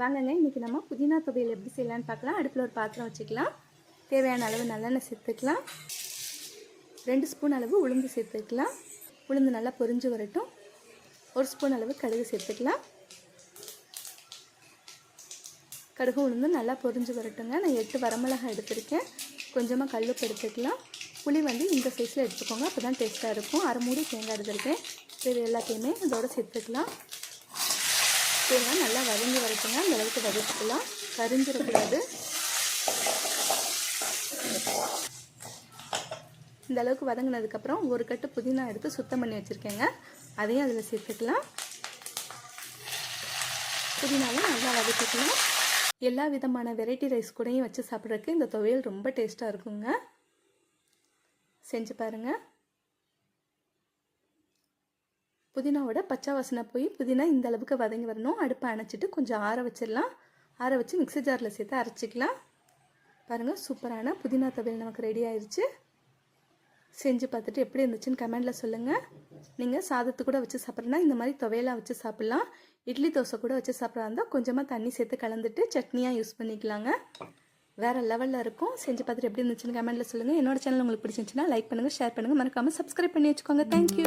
வாங்கங்க இன்றைக்கி நம்ம புதினா துவையல் எப்படி செய்யலான்னு பார்க்கலாம். அடுப்பில் ஒரு பாத்திரம் வச்சுக்கலாம். தேவையான அளவு நல்லெண்ணெய் சேர்த்துக்கலாம். ரெண்டு ஸ்பூன் அளவு உளுந்து சேர்த்துக்கலாம். உளுந்து நல்லா பொரிஞ்சு வரட்டும். ஒரு ஸ்பூன் அளவு கடுகு சேர்த்துக்கலாம். கடுகு உளுந்து நல்லா பொரிஞ்சு வரட்டுங்க. நான் எட்டு வரமிளகாய் எடுத்திருக்கேன். கொஞ்சமாக கல்லுப்பு எடுத்துக்கலாம். புளி வந்து இந்த சைஸில் எடுத்துக்கோங்க. அப்போ தான் டேஸ்ட்டாக இருக்கும். அரை மூடி தேங்காய் எடுத்திருக்கேன். இது எல்லாத்தையுமே இதோட சேர்த்துக்கலாம். தேங்காய் நல்லா வதங்கி வரட்டும். அந்த அளவுக்கு கரிஞ்சிடக்கூடாது இந்த அளவுக்கு வதங்கினதுக்கப்புறம் ஒரு கட்டு புதினா எடுத்து சுத்தம் பண்ணி வச்சுருக்கேங்க. அதையும் அதில் சேர்த்துக்கலாம். புதினாவும் நல்லா வதக்கிக்கலாம். எல்லா விதமான வெரைட்டி ரைஸ் கூடயும் வச்சு சாப்பிட்றதுக்கு இந்த துவையல் ரொம்ப டேஸ்ட்டாக இருக்குங்க. செஞ்சு பாருங்கள் புதினாவோட பச்சை வாசனை போய் புதினா இந்த அளவுக்கு வதங்கி வரணும். அடுப்பை அணைச்சிட்டு கொஞ்சம் ஆற வச்சிடலாம். ஆற வச்சு மிக்ஸி ஜாரில் சேர்த்து அரைச்சிக்கலாம். பாருங்கள் சூப்பரான புதினா துவையல் நமக்கு ரெடி ஆயிடுச்சு செஞ்சு பார்த்துட்டு எப்படி இருந்துச்சுன்னு கமெண்டில் சொல்லுங்கள் நீங்கள் சாதத்து கூட வச்சு சாப்பிட்றனா இந்த மாதிரி துவையலாக வச்சு சாப்பிட்லாம். இட்லி தோசை கூட வச்சு சாப்பிட்றா இருந்தால் கொஞ்சமாக தண்ணி சேர்த்து கலந்துட்டு சட்னியாக யூஸ் பண்ணிக்கலாங்க. வேறு லெவலில் இருக்கும். செஞ்சு பார்த்துட்டு எப்படி இருந்துச்சுன்னு கமெண்ட்டில் சொல்லுங்கள் என்னோட சேனல் உங்களுக்கு பிடிச்சிருந்துச்சுன்னா லைக் பண்ணுங்கள் ஷேர் பண்ணுங்கள் மறக்காமல் சப்ஸ்கிரைப் பண்ணி வச்சுக்கோங்க. தேங்க்யூ